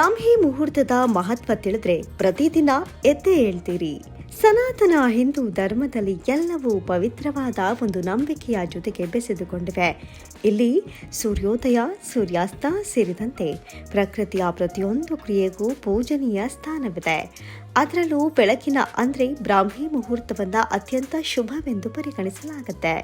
ಬ್ರಾಹ್ಮಿ ಮುಹೂರ್ತದ ಮಹತ್ವ ತಿಳಿದ್ರೆ ಪ್ರತಿದಿನ ಎದ್ದೇ ಹೇಳ್ತೀರಿ. ಸನಾತನ ಹಿಂದೂ ಧರ್ಮದಲ್ಲಿ ಎಲ್ಲವೂ ಪವಿತ್ರವಾದ ಒಂದು ನಂಬಿಕೆಯ ಜೊತೆಗೆ ಬೆಸೆದುಕೊಂಡಿವೆ. ಇಲ್ಲಿ ಸೂರ್ಯೋದಯ, ಸೂರ್ಯಾಸ್ತ ಸೇರಿದಂತೆ ಪ್ರಕೃತಿಯ ಪ್ರತಿಯೊಂದು ಕ್ರಿಯೆಗೂ ಪೂಜನೀಯ ಸ್ಥಾನವಿದೆ. ಅದರಲ್ಲೂ ಬೆಳಕಿನ ಅಂದ್ರೆ ಬ್ರಾಹ್ಮಿ ಮುಹೂರ್ತವನ್ನ ಅತ್ಯಂತ ಶುಭವೆಂದು ಪರಿಗಣಿಸಲಾಗುತ್ತೆ.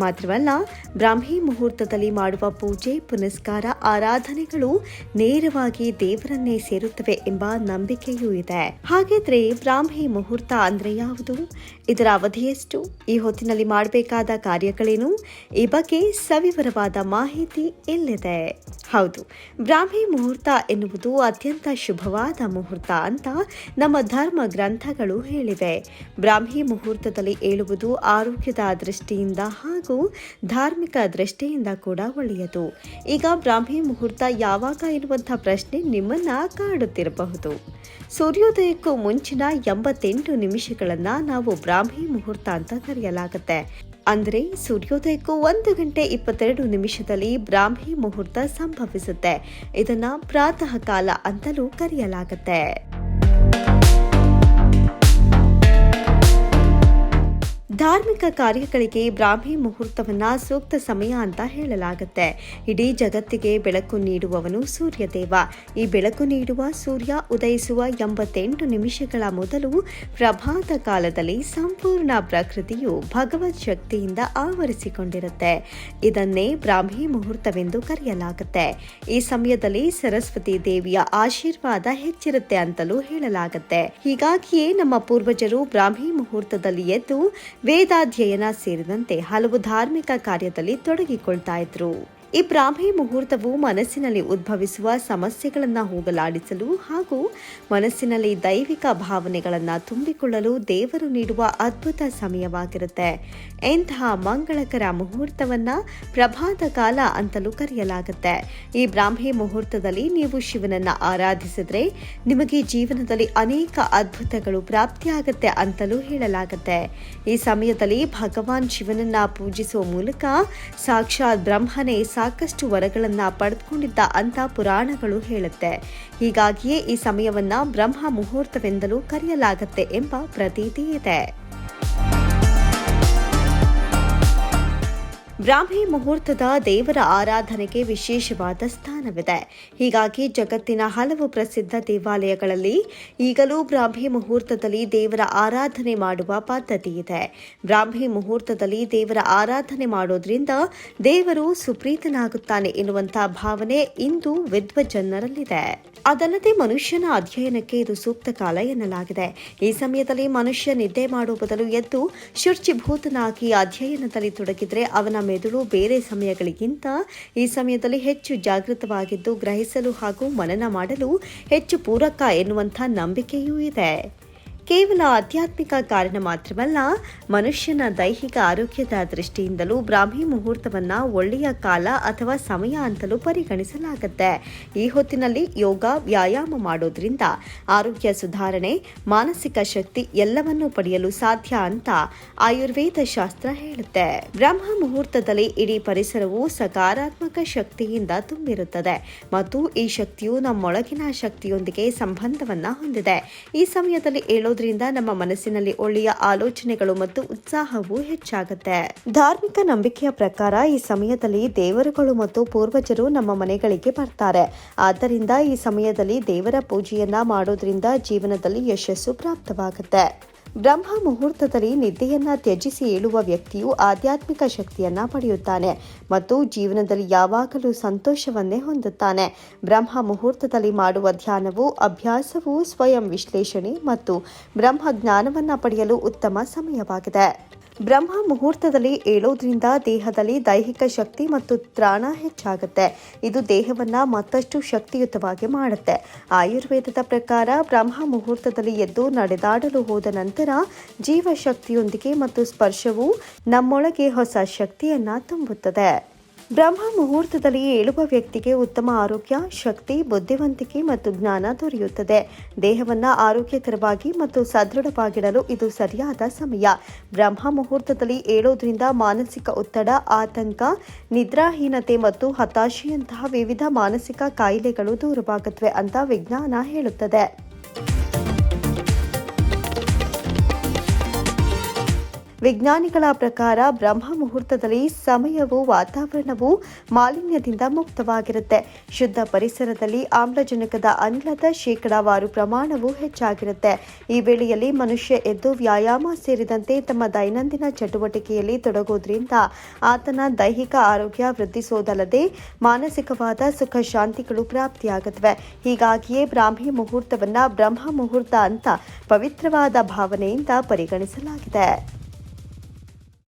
ಮಾತ್ರವಲ್ಲ, ಬ್ರಾಹ್ಮಿ ಮುಹೂರ್ತದಲ್ಲಿ ಮಾಡುವ ಪೂಜೆ, ಪುನಸ್ಕಾರ, ಆರಾಧನೆಗಳು ನೇರವಾಗಿ ದೇವರನ್ನೇ ಸೇರುತ್ತವೆ ಎಂಬ ನಂಬಿಕೆಯೂ ಇದೆ. ಹಾಗಿದ್ರೆ ಬ್ರಾಹ್ಮಿ ಮುಹೂರ್ತ ಅಂದ್ರೆ ಯಾವುದು? ಇದರ ಅವಧಿಯೆಷ್ಟು? ಈ ಹೊತ್ತಿನಲ್ಲಿ ಮಾಡಬೇಕಾದ ಕಾರ್ಯಗಳೇನು? ಈ ಬಗ್ಗೆ ಸವಿವರವಾದ ಮಾಹಿತಿ ಇಲ್ಲಿದೆ. ಹೌದು, ಬ್ರಾಹ್ಮಿ ಮುಹೂರ್ತ ಎನ್ನುವುದು ಅತ್ಯಂತ ಶುಭವಾದ ಮುಹೂರ್ತ ಅಂತ ನಮ್ಮ ಧರ್ಮ ಗ್ರಂಥಗಳು ಹೇಳಿವೆ. ಬ್ರಾಹ್ಮಿ ಮುಹೂರ್ತದಲ್ಲಿ ಏಳುವುದು ಆರೋಗ್ಯದ ದೃಷ್ಟಿಯಿಂದ ಹಾಗೂ ಧಾರ್ಮಿಕ ದೃಷ್ಟಿಯಿಂದ ಕೂಡ ಒಳ್ಳೆಯದು. ಈಗ ಬ್ರಾಹ್ಮಿ ಮುಹೂರ್ತ ಯಾವಾಗ ಎನ್ನುವಂಥ ಪ್ರಶ್ನೆ ನಿಮ್ಮನ್ನ ಕಾಡುತ್ತಿರಬಹುದು. ಸೂರ್ಯೋದಯಕ್ಕೂ ಮುಂಚಿನ ಎಂಬತ್ತೆಂಟು ನಿಮಿಷಗಳನ್ನ ನಾವು ಬ್ರಾಹ್ಮಿ ಮುಹೂರ್ತ ಅಂತ ಕರೆಯಲಾಗುತ್ತೆ. ಅಂದರೆ ಸೂರ್ಯೋದಯಕ್ಕೂ ಒಂದು ಗಂಟೆ ಇಪ್ಪತ್ತೆರಡು ನಿಮಿಷದಲ್ಲಿ ಬ್ರಾಹ್ಮಿ ಮುಹೂರ್ತ ಸಂಭವಿಸುತ್ತೆ. ಇದನ್ನ ಪ್ರಾತಃ ಕಾಲ ಅಂತಲೂ ಕರೆಯಲಾಗುತ್ತೆ. ಧಾರ್ಮಿಕ ಕಾರ್ಯಗಳಿಗೆ ಬ್ರಾಹ್ಮಿ ಮುಹೂರ್ತವನ್ನ ಸೂಕ್ತ ಸಮಯ ಅಂತ ಹೇಳಲಾಗುತ್ತೆ. ಇಡೀ ಜಗತ್ತಿಗೆ ಬೆಳಕು ನೀಡುವವನು ಸೂರ್ಯದೇವ. ಈ ಬೆಳಕು ನೀಡುವ ಸೂರ್ಯ ಉದಯಿಸುವ ಎಂಬತ್ತೆಂಟು ನಿಮಿಷಗಳ ಮೊದಲು ಪ್ರಭಾತ ಕಾಲದಲ್ಲಿ ಸಂಪೂರ್ಣ ಪ್ರಕೃತಿಯು ಭಗವತ್ ಶಕ್ತಿಯಿಂದ ಆವರಿಸಿಕೊಂಡಿರುತ್ತೆ. ಇದನ್ನೇ ಬ್ರಾಹ್ಮಿ ಮುಹೂರ್ತವೆಂದು ಕರೆಯಲಾಗುತ್ತೆ. ಈ ಸಮಯದಲ್ಲಿ ಸರಸ್ವತಿ ದೇವಿಯ ಆಶೀರ್ವಾದ ಹೆಚ್ಚಿರುತ್ತೆ ಅಂತಲೂ ಹೇಳಲಾಗುತ್ತೆ. ಹೀಗಾಗಿಯೇ ನಮ್ಮ ಪೂರ್ವಜರು ಬ್ರಾಹ್ಮಿ ಮುಹೂರ್ತದಲ್ಲಿ ಎದ್ದು ವೇದಾಧ್ಯಯನ ಸೇರಿದಂತೆ ಹಲವು ಧಾರ್ಮಿಕ ಕಾರ್ಯದಲ್ಲಿ ತೊಡಗಿಕೊಳ್ತಾ ಇದ್ರು. ಈ ಬ್ರಾಹ್ಮಿ ಮುಹೂರ್ತವು ಮನಸ್ಸಿನಲ್ಲಿ ಉದ್ಭವಿಸುವ ಸಮಸ್ಯೆಗಳನ್ನು ಹೋಗಲಾಡಿಸಲು ಹಾಗೂ ಮನಸ್ಸಿನಲ್ಲಿ ದೈವಿಕ ಭಾವನೆಗಳನ್ನು ತುಂಬಿಕೊಳ್ಳಲು ದೇವರು ನೀಡುವ ಅದ್ಭುತ ಸಮಯವಾಗಿರುತ್ತೆ. ಇಂತಹ ಮಂಗಳಕರ ಮುಹೂರ್ತವನ್ನ ಪ್ರಭಾತ ಕಾಲ ಅಂತಲೂ ಕರೆಯಲಾಗುತ್ತೆ. ಈ ಬ್ರಾಹ್ಮಿ ಮುಹೂರ್ತದಲ್ಲಿ ನೀವು ಶಿವನನ್ನ ಆರಾಧಿಸಿದ್ರೆ ನಿಮಗೆ ಜೀವನದಲ್ಲಿ ಅನೇಕ ಅದ್ಭುತಗಳು ಪ್ರಾಪ್ತಿಯಾಗುತ್ತೆ ಅಂತಲೂ ಹೇಳಲಾಗುತ್ತೆ. ಈ ಸಮಯದಲ್ಲಿ ಭಗವಾನ್ ಶಿವನನ್ನ ಪೂಜಿಸುವ ಮೂಲಕ ಸಾಕ್ಷಾತ್ ಬ್ರಹ್ಮನೇ ಸಾಕಷ್ಟು ವರಗಳನ್ನು ಪಡೆದುಕೊಂಡಿದ್ದ ಅಂತ ಪುರಾಣಗಳು ಹೇಳುತ್ತೆ. ಹೀಗಾಗಿಯೇ ಈ ಸಮಯವನ್ನ ಬ್ರಹ್ಮ ಮುಹೂರ್ತವೆಂದಲೂ ಕರೆಯಲಾಗುತ್ತೆ ಎಂಬ ಪ್ರತೀತಿ ಇದೆ. ಬ್ರಾಹ್ಮಿ ಮುಹೂರ್ತದ ದೇವರ ಆರಾಧನೆಗೆ ವಿಶೇಷವಾದ ಸ್ಥಾನವಿದೆ. ಹೀಗಾಗಿ ಜಗತ್ತಿನ ಹಲವು ಪ್ರಸಿದ್ಧ ದೇವಾಲಯಗಳಲ್ಲಿ ಈಗಲೂ ಬ್ರಾಹ್ಮಿ ಮುಹೂರ್ತದಲ್ಲಿ ದೇವರ ಆರಾಧನೆ ಮಾಡುವ ಪದ್ಧತಿ ಇದೆ. ಬ್ರಾಹ್ಮಿ ಮುಹೂರ್ತದಲ್ಲಿ ದೇವರ ಆರಾಧನೆ ಮಾಡೋದ್ರಿಂದ ದೇವರು ಸುಪ್ರೀತನಾಗುತ್ತಾನೆ ಎನ್ನುವಂತಹ ಭಾವನೆ ಇಂದು ವಿದ್ವಜ್ಜನರಲ್ಲಿದೆ. ಅದಲ್ಲದೆ ಮನುಷ್ಯನ ಅಧ್ಯಯನಕ್ಕೆ ಇದು ಸೂಕ್ತ ಕಾಲ ಎನ್ನಲಾಗಿದೆ. ಈ ಸಮಯದಲ್ಲಿ ಮನುಷ್ಯ ನಿದ್ದೆ ಮಾಡುವ ಬದಲು ಎದ್ದು ಶುಚಿಭೂತನಾಗಿ ಅಧ್ಯಯನದಲ್ಲಿ ತೊಡಗಿದ್ರೆ ಅವನ ಮೆದುಳು ಬೇರೆ ಸಮಯಗಳಿಗಿಂತ ಈ ಸಮಯದಲ್ಲಿ ಹೆಚ್ಚು ಜಾಗೃತವಾಗಿದ್ದು, ಗ್ರಹಿಸಲು ಹಾಗೂ ಮನನ ಮಾಡಲು ಹೆಚ್ಚು ಪೂರಕ ಎನ್ನುವಂಥ ನಂಬಿಕೆಯೂ ಇದೆ. ಕೇವಲ ಆಧ್ಯಾತ್ಮಿಕ ಕಾರಣ ಮಾತ್ರವಲ್ಲ, ಮನುಷ್ಯನ ದೈಹಿಕ ಆರೋಗ್ಯದ ದೃಷ್ಟಿಯಿಂದಲೂ ಬ್ರಾಹ್ಮಿ ಮುಹೂರ್ತವನ್ನ ಒಳ್ಳೆಯ ಕಾಲ ಅಥವಾ ಸಮಯ ಅಂತಲೂ ಪರಿಗಣಿಸಲಾಗುತ್ತೆ. ಈ ಹೊತ್ತಿನಲ್ಲಿ ಯೋಗ, ವ್ಯಾಯಾಮ ಮಾಡೋದ್ರಿಂದ ಆರೋಗ್ಯ ಸುಧಾರಣೆ, ಮಾನಸಿಕ ಶಕ್ತಿ ಎಲ್ಲವನ್ನೂ ಪಡೆಯಲು ಸಾಧ್ಯ ಅಂತ ಆಯುರ್ವೇದ ಶಾಸ್ತ್ರ ಹೇಳುತ್ತೆ. ಬ್ರಹ್ಮ ಮುಹೂರ್ತದಲ್ಲಿ ಇಡೀ ಪರಿಸರವು ಸಕಾರಾತ್ಮಕ ಶಕ್ತಿಯಿಂದ ತುಂಬಿರುತ್ತದೆ ಮತ್ತು ಈ ಶಕ್ತಿಯು ನಮ್ಮೊಳಗಿನ ಶಕ್ತಿಯೊಂದಿಗೆ ಸಂಬಂಧವನ್ನ ಹೊಂದಿದೆ. ಈ ಸಮಯದಲ್ಲಿ ಏಳೋದ್ರಿಂದ ನಮ್ಮ ಮನಸ್ಸಿನಲ್ಲಿ ಒಳ್ಳೆಯ ಆಲೋಚನೆಗಳು ಮತ್ತು ಉತ್ಸಾಹವು ಹೆಚ್ಚಾಗುತ್ತೆ. ಧಾರ್ಮಿಕ ನಂಬಿಕೆಯ ಪ್ರಕಾರ ಈ ಸಮಯದಲ್ಲಿ ದೇವರುಗಳು ಮತ್ತು ಪೂರ್ವಜರು ನಮ್ಮ ಮನೆಗಳಿಗೆ ಬರ್ತಾರೆ. ಆದ್ದರಿಂದ ಈ ಸಮಯದಲ್ಲಿ ದೇವರ ಪೂಜೆಯನ್ನ ಮಾಡೋದ್ರಿಂದ ಜೀವನದಲ್ಲಿ ಯಶಸ್ಸು ಪ್ರಾಪ್ತವಾಗುತ್ತೆ. ಬ್ರಹ್ಮ ಮುಹೂರ್ತದಲ್ಲಿ ನಿದ್ದೆಯನ್ನ ತ್ಯಜಿಸಿ ಏಳುವ ವ್ಯಕ್ತಿಯು ಆಧ್ಯಾತ್ಮಿಕ ಶಕ್ತಿಯನ್ನ ಪಡೆಯುತ್ತಾನೆ ಮತ್ತು ಜೀವನದಲ್ಲಿ ಯಾವಾಗಲೂ ಸಂತೋಷವನ್ನೇ ಹೊಂದುತ್ತಾನೆ. ಬ್ರಹ್ಮ ಮುಹೂರ್ತದಲ್ಲಿ ಮಾಡುವ ಧ್ಯಾನವು, ಅಭ್ಯಾಸವು ಸ್ವಯಂ ವಿಶ್ಲೇಷಣೆ ಮತ್ತು ಬ್ರಹ್ಮ ಜ್ಞಾನವನ್ನ ಪಡೆಯಲು ಉತ್ತಮ ಸಮಯವಾಗಿದೆ. ಬ್ರಹ್ಮ ಮುಹೂರ್ತದಲ್ಲಿ ಏಳೋದ್ರಿಂದ ದೇಹದಲ್ಲಿ ದೈಹಿಕ ಶಕ್ತಿ ಮತ್ತು ತ್ರಾಣ ಹೆಚ್ಚಾಗುತ್ತೆ. ಇದು ದೇಹವನ್ನ ಮತ್ತಷ್ಟು ಶಕ್ತಿಯುತವಾಗಿ ಮಾಡುತ್ತೆ. ಆಯುರ್ವೇದದ ಪ್ರಕಾರ ಬ್ರಹ್ಮ ಮುಹೂರ್ತದಲ್ಲಿ ಎದ್ದು ನಡೆದಾಡಲು ಹೋದ ನಂತರ ಜೀವಶಕ್ತಿಯೊಂದಿಗೆ ಮತ್ತು ಸ್ಪರ್ಶವು ನಮ್ಮೊಳಗೆ ಹೊಸ ಶಕ್ತಿಯನ್ನ ತುಂಬುತ್ತದೆ. ಬ್ರಹ್ಮ ಮುಹೂರ್ತದಲ್ಲಿ ಏಳುವ ವ್ಯಕ್ತಿಗೆ ಉತ್ತಮ ಆರೋಗ್ಯ, ಶಕ್ತಿ, ಬುದ್ಧಿವಂತಿಕೆ ಮತ್ತು ಜ್ಞಾನ ದೊರೆಯುತ್ತದೆ. ದೇಹವನ್ನು ಆರೋಗ್ಯಕರವಾಗಿ ಮತ್ತು ಸದೃಢವಾಗಿಡಲು ಇದು ಸರಿಯಾದ ಸಮಯ. ಬ್ರಹ್ಮ ಮುಹೂರ್ತದಲ್ಲಿ ಏಳೋದ್ರಿಂದ ಮಾನಸಿಕ ಒತ್ತಡ, ಆತಂಕ, ನಿದ್ರಾಹೀನತೆ ಮತ್ತು ಹತಾಶೆಯಂತಹ ವಿವಿಧ ಮಾನಸಿಕ ಕಾಯಿಲೆಗಳು ದೂರವಾಗುತ್ತವೆ ಅಂತ ವಿಜ್ಞಾನ ಹೇಳುತ್ತದೆ. ವಿಜ್ಞಾನಿಗಳ ಪ್ರಕಾರ ಬ್ರಹ್ಮ ಮುಹೂರ್ತದಲ್ಲಿ ಸಮಯವು, ವಾತಾವರಣವು ಮಾಲಿನ್ಯದಿಂದ ಮುಕ್ತವಾಗಿರುತ್ತೆ. ಶುದ್ಧ ಪರಿಸರದಲ್ಲಿ ಆಮ್ಲಜನಕದ ಅನಿಲದ ಶೇಕಡಾವಾರು ಪ್ರಮಾಣವು ಹೆಚ್ಚಾಗಿರುತ್ತೆ. ಈ ವೇಳೆಯಲ್ಲಿ ಮನುಷ್ಯ ಎದ್ದು ವ್ಯಾಯಾಮ ಸೇರಿದಂತೆ ತಮ್ಮ ದೈನಂದಿನ ಚಟುವಟಿಕೆಯಲ್ಲಿ ತೊಡಗೋದ್ರಿಂದ ಆತನ ದೈಹಿಕ ಆರೋಗ್ಯ ವೃದ್ಧಿಸೋದಲ್ಲದೆ ಮಾನಸಿಕವಾದ ಸುಖ ಶಾಂತಿಗಳು ಪ್ರಾಪ್ತಿಯಾಗುತ್ತವೆ. ಹೀಗಾಗಿಯೇ ಬ್ರಾಹ್ಮಿ ಮುಹೂರ್ತವನ್ನ ಬ್ರಹ್ಮ ಮುಹೂರ್ತ ಅಂತ ಪವಿತ್ರವಾದ ಭಾವನೆಯಿಂದ ಪರಿಗಣಿಸಲಾಗಿದೆ.